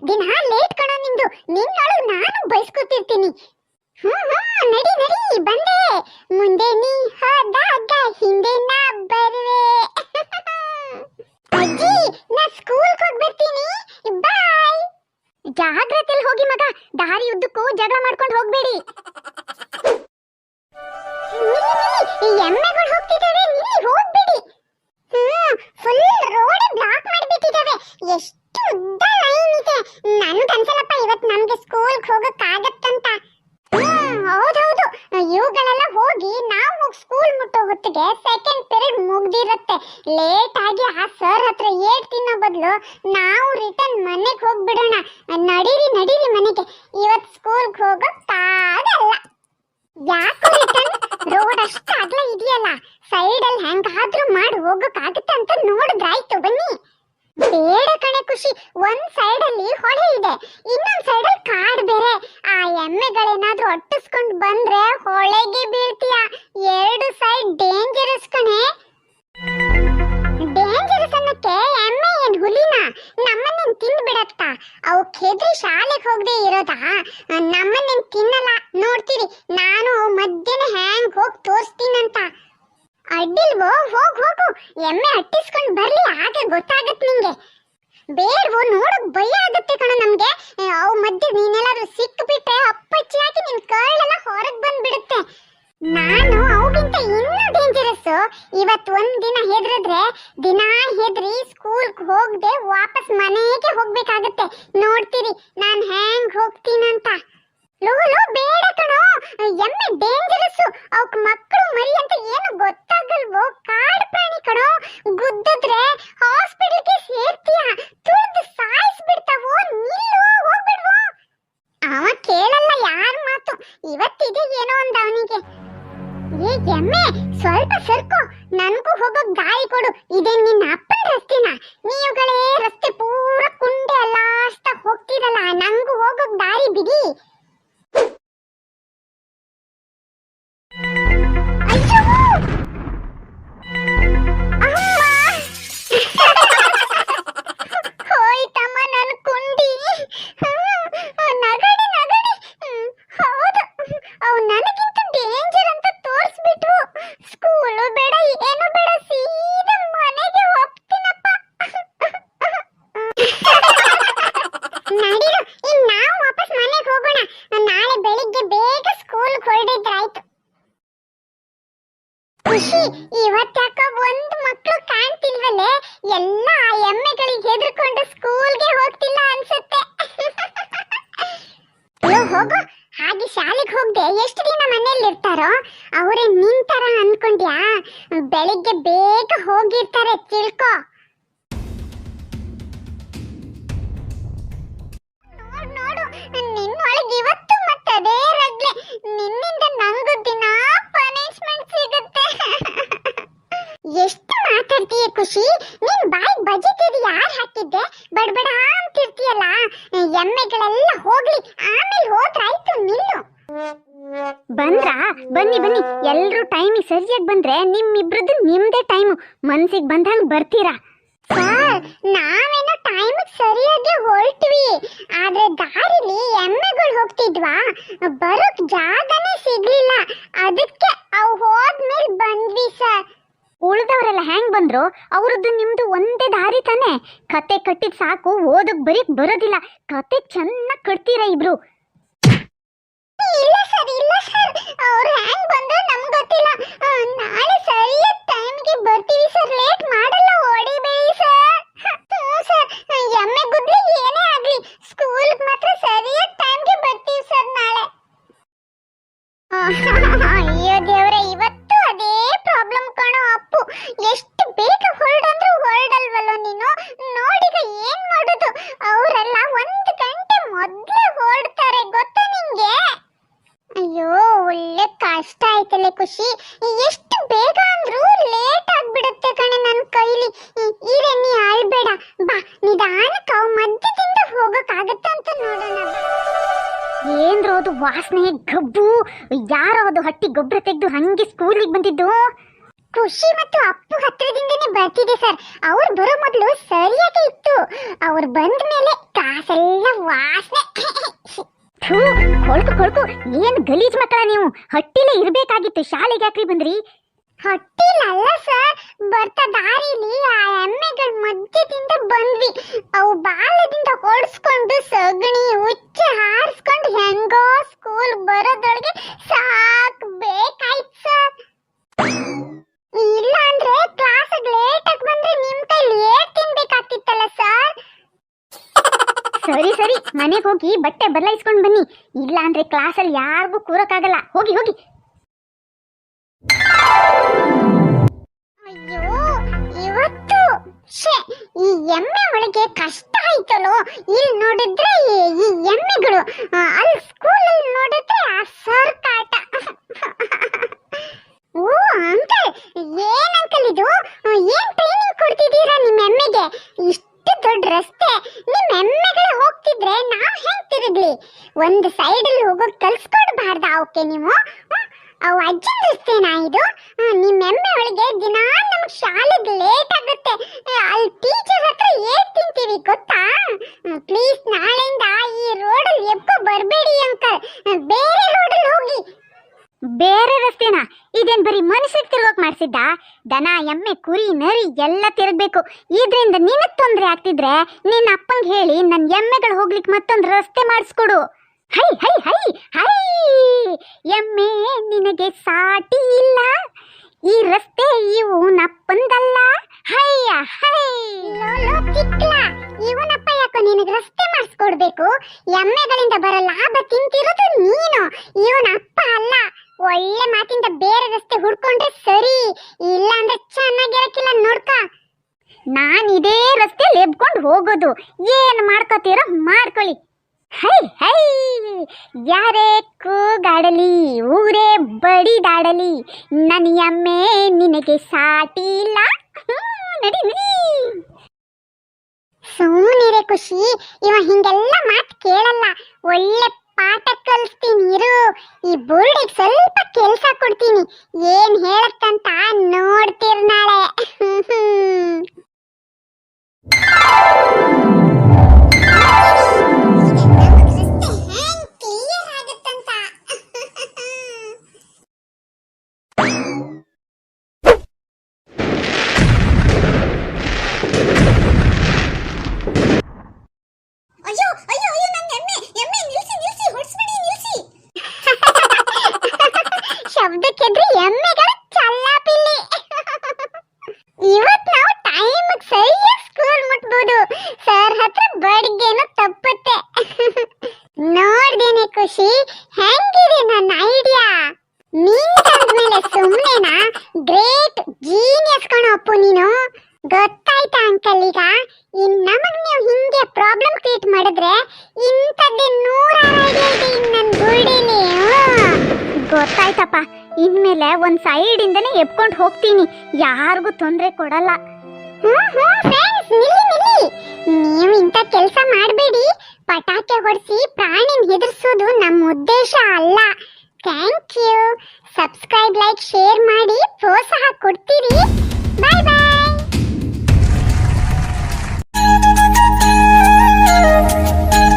ದಿನ ಲೇಟ್ ಕಣೋ ನಿಂದು. ನಿನ್ನೊಳು ನಾನು ಬಯಸ್ಕೊತಿರ್ತೀನಿ ಹ್ಮ್ ಹ್ಮ್, ನಡಿ ನಡಿ, ಬಂದೆ. ಮುಂದೆ ನೀ ಹೋದಾಗ ಹಿಂದೆ ನಾ ಬರುವೆ. ಅಜ್ಜಿ, ನಾ ಸ್ಕೂಲ್ ಹೋಗ್ಬಿಡ್ತೀನಿ ಬಾಯ್ ಜಾಗ್ರತೆಯಲ್ಲಿ ಹೋಗಿ ಮಗ. ದಾರಿ ಉದ್ದಕ್ಕೂ ಜಗಳ ಮಾಡ್ಕೊಂಡು ಹೋಗ್ಬೇಡಿ. ಎಮ್ಮೆಗಳು ಹೋಗ್ತಿದ್ದಾವೆ, ನೀ ಹೋಗ್ಬೇಡಿ. ಹ್ಮ್ ಫುಲ್ ರೋಡ್ ಬ್ಲಾಕ್ ಮಾಡ್ಬಿಟ್ಟಿದ್ದಾವೆ. ಎಷ್ಟು ಉದ್ದ ಲೈನ್ ಇದೆ ನನ್ಗೆ ಅನ್ಸಲ್ಲಪ್ಪ ಇವತ್ತು ನಮ್ಗೆ ಸ್ಕೂಲ್ಗೆ ಹೋಗಕ್ ಆಗತ್ತಂತ. ಹ್ಮ್, ಹೌದೌದು. ಇವುಗಳೆಲ್ಲ ಹೋಗಿ ನಾವು ಸ್ಕೂಲ್ ಮುಟ್ಟೋ ಹೊತ್ತಿಗೆ ಸೆಕೆಂಡ್ ಪಿರಿಯಡ್ ಮುಗ್ದಿರತ್ತೆ. ಲೇಟ್ ಆಗಿ ಆ ಸರ್ ಹತ್ರ ಏಟ್ ತಿನ್ನೋ ಬದಲು, ನಾವು ರಿಟರ್ನ್ ಮನೆಗೆ ಹೋಗ್ಬಿಡೋಣ. ನಡೀರಿ ನಡೀರಿ ಮನೆಗೆ ಇವತ್ತು ಸ್ಕೂಲ್ಗೆ ಹೋಗಕ್ಕಾಗಲ್ಲ ಯಾಕೆ ರಿಟರ್ನ್ ರೋಡ್ ಅಷ್ಟು ಅಗಲ ಇದೆಯಲ್ಲ ಸೈಡಲ್ಲಿ ಹೆಂಗಾದ್ರೂ ಮಾಡಿ ಹೋಗಕ್ಕಾಗುತ್ತೆ ಅಂತ ನೋಡಿದ್ರಾಯ್ತು ಬನ್ನಿ ಬೇಡ ಕಣೆ ಖುಷಿ ಒಂದ್ ಸೈಡ್ ಅಲ್ಲಿ ಹೊಳೆ ಇದೆ, ಇನ್ನೊಂದ್ ಸೈಡ್ ಅಲ್ಲಿ ಕಾಡ್ ಬೇರೆ. ಆ ಎಮ್ಮೆಗಳೇನಾದ್ರೂ ಒಟ್ಟಿಸ್ಕೊಂಡ್ ಬಂದ್ರೆ ಹೊಳೆಗೆ ಬೀಳ್ತೀಯ. ಎರಡು ಸೈಡ್ ಡೇಂಜರಸ್ ಕಣೆ. ಡೇಂಜರಸ್ ಅನ್ನಕ್ಕೆ ಎಮ್ಮೆ ಏನ್ ಹುಲಿನ? ನಮ್ಮನ್ನೇನ್ ತಿಂದ್ ಬಿಡತ್ತ ಅವಕ್ ಹೆದ್ರಿ ಶಾಲೆಗೆ ಹೋಗದೆ ಇರೋದಾ? ನಮ್ಮನ್ನೇನ್ ತಿನ್ನಲ್ಲ? ನೋಡ್ತೀರಿ ನಾನು ಮಧ್ಯಾಹ್ನ ಹ್ಯಾಂಗ್ ಹೋಗ್ ತೋರಿಸ್ತೀನಂತ. ಅಡ್ಡಿಲ್ವೋ? ಹೋಗ್ ಹೋಗು. ಎಮ್ಮೆ ಅಟ್ಟಿಸ್ಕೊಂಡ್ ಬರ್ಲಿ, ಆಗ ಗೊತ್ತಾಗತ್ ನಿಂಗೆ. ಬೇಡ್ವೋ ನೋಡಕ್ ಭಯ ಆಗುತ್ತೆ ಕಣ ನಮ್ಗೆ. ಅವ್ ಮಧ್ಯೆ ನೀನೆಲ್ಲಾದ್ರೂ ಸಿಕ್ಬಿಟ್ರೆ ಅಪ್ಪಚ್ಚಿ ನಿನ್ ಕರ್ಳೆಲ್ಲ ಹೊರಗ್ ಬಂದ್ಬಿಡುತ್ತೆ. ನಾನು ಅವಗಿಂತ ಇನ್ನೂ ಡೇಂಜರಸ್ ಇವತ್ ಒಂದ್ ದಿನ ಹೆದ್ರಿದ್ರೆ ದಿನಾ ಹೆದ್ರಿ ಸ್ಕೂಲ್ ಹೋಗದೆ ವಾಪಸ್ ಮನೆಗೆ ಹೋಗ್ಬೇಕಾಗತ್ತೆ. ನೋಡ್ತೀರಿ, ನಾನ್ ಹ್ಯಾಂಗ್ ಹೋಗ್ತೀನಂತ ಲೋ ಬೇಡ ಕಣೋ. ಎಮ್ಮೆ ಡೇಂಜರಸ್ ಅವಕ್ ಮಕ್ಕಳು ಮರಿ ಅಂತ ಏನು ಗೊತ್ತಾಗಲ್ವೋ ದಾರಿ ಕೊಡು. ಇದೇ ನಿನ್ನ ಅಪ್ಪನ ರಸ್ತೆನ. ನೀವುಗಳೇ ರಸ್ತೆ ಪೂರ ಕುಂಡೆ ಅಲ್ಲಾಸ್ತಾ ಹೋಗ್ತಿರಲ್ಲ. ನಂಗೂ ಹೋಗೋಕ್ ದಾರಿ ಬಿಡಿ. ಹೋಗು. ಹಾಗೆ ಶಾಲೆಗೆ ಹೋಗ್ದೆ. ಎಷ್ಟು ದಿನ ಮನೇಲಿ ಇರ್ತಾರೋ, ಅವರೇ ನಿಂತಾರ ಅನ್ಕೊಂಡ್ಯಾ? ಬೆಳಿಗ್ಗೆ ಬೇಗ ಹೋಗಿರ್ತಾರೆ, ತಿಳ್ಕೊ. ಹೋದ್ರಾಯ್ತು ನಿಲ್ಲು. ಬಂದ್ರಾ? ಬನ್ನಿ ಬನ್ನಿ. ಎಲ್ರು ಟೈಮ್ ಸರಿಯಾಗಿ ಬಂದ್ರೆ ನಿಮ್ಮಿಬ್ರದ್ದು ನಿಮ್ದೇ ಟೈಮು ಮನ್ಸಿಗೆ ಬಂದಂಗ್ ಬರ್ತೀರಾ? ಸರ್, ನಾವೇನೋ ಟೈಮಿಗೆ ಸರಿಯಾಗಿ ಹೊರಟ್ವಿ. ಆದ್ರೆ ದಾರಿಲಿ ಎಮ್ಮೆಗಳು ಹೋಗ್ತಿದ್ವಾ? ಬರೋಕ್ ಜಾಗನೇ ಸಿಗ್ಲಿಲ್ಲ. ಅದಕ್ಕೆ ಅವು ಹೋದ್ಮೇಲೆ ಬಂದ್ವಿ, ಸರ್. ಉಳ್ದವರೆಲ್ಲ ಹೆಂಗ್ ಬಂದ್ರು? ಅವ್ರದ್ದು ನಿಮ್ದು ಒಂದೇ ದಾರಿ ತಾನೆ. ಕತೆ ಕಟ್ಟಿದ್ ಸಾಕು, ಓದಕ್ ಬರೀಕ್ ಬರೋದಿಲ್ಲ. ಕತೆ ಚೆನ್ನಾಗ್ ಕಟ್ತೀರಾ ಇಬ್ರು? ಇಲ್ಲ ಸರ್ ಇಲ್ಲ ಸರ್ ವಾಸನೆ ಗಬ್ಬು, ಯಾರೋ ಅದು ಹಟ್ಟಿ ಗೊಬ್ಬರ ತೆಗೆದು ಹಂಗೆ ಸ್ಕೂಲಿಗೆ ಬಂದಿದ್ದು? ಖುಷಿ ಮತ್ತು ಅಪ್ಪು ಹತ್ರದಿಂದನೇ ಬರ್ತಿದೆ ಸರ್ ಅವ್ರು ಬರೋ ಮೊದಲು ಸರಿಯಾಗಿ ಇತ್ತು. ಅವ್ರು ಬಂದ ಮೇಲೆ ಕಾಸೆಲ್ಲ ವಾಸನೆ. ಕೊಳ್ಕು ಕೊಳ್ಕು, ಏನ್ ಗಲೀಜ್ ಮಕ್ಕಳ ನೀವು? ಹಟ್ಟಿಲೇ ಇರ್ಬೇಕಾಗಿತ್ತು, ಶಾಲೆಗೆ ಯಾಕ್ರಿ ಬಂದ್ರಿ? ಹಟ್ಟಿಲಲ್ಲ ಸರ್ ಬರ್ತಾ ದಾರಿಲಿ ಆ ಎಮ್ಮೆಗಳು ಬಂದ್ವಿ. ಅವು ಬಾಲದಿಂದ ಹೊಡ್ಸ್ಕೊಂಡು ಸಗಣಿ ಉಚ್ಚೆ ಹಾರಿಸ್ಕೊಂಡು ಹೆಂಗೋ ಸ್ಕೂಲ್ ಬರೋದೊಳಗೆ ಸಾಕ್ ಬೇಕಾಯ್ತು ಸರ್. ಇಲ್ಲ ಅಂದ್ರೆ ಕ್ಲಾಸ್ ಲೇಟ್ ಆಗಿ ಬಂದ್ರೆ ನಿಮ್ ಕೈಲಿ ಏಟ್ ತಿನ್ಬೇಕಾಗ್ತಿತ್ತಲ್ಲ ಸರ್. ಸರಿ ಸರಿ, ಮನೆಗೆ ಹೋಗಿ ಬಟ್ಟೆ ಬದಲಾಯಿಸ್ಕೊಂಡು ಬನ್ನಿ. ಇಲ್ಲ ಅಂದ್ರೆ ಕ್ಲಾಸಲ್ಲಿ ಯಾರಿಗೂ ಕೂರಕ್ಕಾಗಲ್ಲ. ಹೋಗಿ ಹೋಗಿ. ಅಯ್ಯೋ ಛೆ, ಈ ಎಮ್ಮೆ ಒಳಗೆ ಕಷ್ಟ ಆಯ್ತಲ್ಲೋ ಇಲ್ಲಿ ನೋಡಿದ್ರೆ ಈ- ಎಮ್ಮೆಗಳು ಅಲ್ಲಿ ಸ್ಕೂಲಲ್ಲಿ ನೋಡಿದ್ರೆ ಆ ಸರ್ ಕಾಟ ಓ ಅಂಕಲ್ ಏನ್ ಅಂಕಲ್ ಇದು? ಏನ್ ಟ್ರೈನಿಂಗ್ ಕೊಡ್ತಿದ್ದೀರಾ ನಿಮ್ಮ ಎಮ್ಮೆಗೆ? ಇಷ್ಟು ದೊಡ್ಡ ರಸ್ತೆ. ನಿಮ್ಮ ಎಮ್ಮೆಗಳು ಹೋಗ್ತಿದ್ರೆ ನಾವ್ ಹೆಂಗ್ ತಿರುಗ್ಲಿ? ಒಂದು ಸೈಡ್ ಅಲ್ಲಿ ಹೋಗೋಕ್ ಕಲ್ಸ್ಕೊಡ್ಬಾರ್ದ ಅವಕ್ಕೆ ನೀವು? ಅವು ಅಜ್ಜನ್ ರಸ್ತೆನಾ ಇದು? ನಿಮ್ಮ ನಿಮ್ ಎಮ್ಮೆ ಒಳಗೆ ದಿನಾ ನಮ್ಗ್ ಶಾಲೆಗೆ ಲೇಟ್ ಆಗುತ್ತೆ. ಅಲ್ಲಿ ಟೀಚರ್ ಹತ್ರ ಏಟ್ ತಿಂತೀವಿ ಗೊತ್ತಾ? ಪ್ಲೀಸ್ ನಾಳೆಯಿಂದ ಈ ರೋಡಲ್ಲಿ ಎಪ್ಪೋ ಬರಬೇಡಿ ಅಂಕಲ್ ಬೇರೆ ರೋಡಲ್ಲಿ ಹೋಗಿ. ಬೇರೆ ರಸ್ತೆನ? ಇದೇನ್ ಬರೀ ಮನುಷ್ಯ ತಿರ್ಗೋಕ್ ಮಾಡ್ಸಿದ್ದ? ದನ, ಎಮ್ಮೆ, ಕುರಿ, ನರಿ ಎಲ್ಲ ತಿರುಗಬೇಕು. ಇದರಿಂದ ನಿನಗ್ ತೊಂದರೆ ಆಗ್ತಿದ್ರೆ ನಿನ್ನ ಅಪ್ಪಂಗೆ ಹೇಳಿ ನನ್ನ ಎಮ್ಮೆಗಳು ಹೋಗ್ಲಿಕ್ಕೆ ಮತ್ತೊಂದು ರಸ್ತೆ ಮಾಡಿಸ್ಕೊಡು. ಹೈ ಹೈ ಹೈ ಹೈ! ಎಮ್ಮೆ ನಿನಗೆ ಸಾಟಿ ಇಲ್ಲ? ಈ ರಸ್ತೆ ಇವು ನಪ್ಪಂದಲ್ಲ? ಹಯ್ಯ ಹೈ ಲೋಲೋ ತಿಕ್ಲ ಇವನಪ್ಪ ಯಾಕೋ ನಿನಗೆ ರಸ್ತೆ ಮಾಡಿಸ್ಕೊಡ್ಬೇಕು? ಎಮ್ಮೆಗಳಿಂದ ಬರೋ ಲಾಭ ತಿಂತಿರೋದು ನೀನು. ಇವನ ಅಪ್ಪ ಅಲ್ಲ. ಒಳ್ಳೆ ಮಾತಿಂದ ಬೇರೆ ರಸ್ತೆ ಹುಡ್ಕೊಂಡ್ರೆ ಸರಿ. ಇಲ್ಲ ಅಂದ್ರೆ ಚೆನ್ನಾಗಿರಕ್ಕಿಲ್ಲ ನೋಡ್ಕ. ನಾನು ಇದೇ ರಸ್ತೆಯಲ್ಲಿ ಎಬ್ಕೊಂಡು ಹೋಗೋದು. ಏನು ಮಾಡ್ಕೋತೀರೋ ಮಾಡ್ಕೊಳ್ಳಿ. ಹೈ ಹೈ, ಯಾರೇ ಕೂಗಾಡಲಿ, ಊರೇ ಬಡಿದಾಡಲಿ ನನಿಯಮ್ಮೆ ನಿನಗೆ ಸಾಟಿ ಇಲ್ಲ ನಡಿ ನಡಿ. ಸುಮ್ಮನಿರೆ ಖುಷಿ, ಇವ ಹಿಂಗೆಲ್ಲ ಮಾತು ಕೇಳಲ್ಲ. ಒಳ್ಳೆ ಪಾಠ ಕಲಿಸ್ತೀನಿ ಇರು. ಈ ಬೋರ್ಡಿಗೆ ಸ್ವಲ್ಪ ಕೆಲಸ ಕೊಡ್ತೀನಿ. ಏನ್ ಹೇಳತ್ತಂತ ನೋಡ್ತೀರ್ ನೀವು ಹಿಂಗೆ ಪ್ರಾಬ್ಲಮ್ ಕ್ರಿಯೇಟ್ ಮಾಡಿದ್ರೆ ಇಂಥದ್ದೇ ನೂರಾರು ಐಡಿಯಾ ಇದೆ ಇನ್ನು ನನ್ ಗುಡಿಲಿ ಗೊತ್ತಾಯ್ತಪ್ಪ. ಇನ್ಮೇಲೆ ಒಂದು ಸೈಡ್ ಇಂದನೇ ಎಬ್ಕೊಂಡು ಹೋಗ್ತೀನಿ. ಯಾರಿಗೂ ತೊಂದರೆ ಕೊಡಲ್ಲ. ಹ್ಞೂ ಹ್ಞೂ ಫ್ರೆಂಡ್ಸ್ ನಿಲ್ಲಿ ನಿಲ್ಲಿ. ನೀವು ಇಂಥ ಕೆಲಸ ಮಾಡಬೇಡಿ. ಪಟಾಕಿ ಹೊಡೆಸಿ ಪ್ರಾಣಿನ ಹೆದರ್ಸೋದು ನಮ್ಮ ಉದ್ದೇಶ ಅಲ್ಲ. Thank you subscribe like share ಮಾಡಿ ಪ್ರೋತ್ಸಾಹ ಕೊಡ್ತೀರಿ. ಬಾಯ್ ಬಾಯ್ love.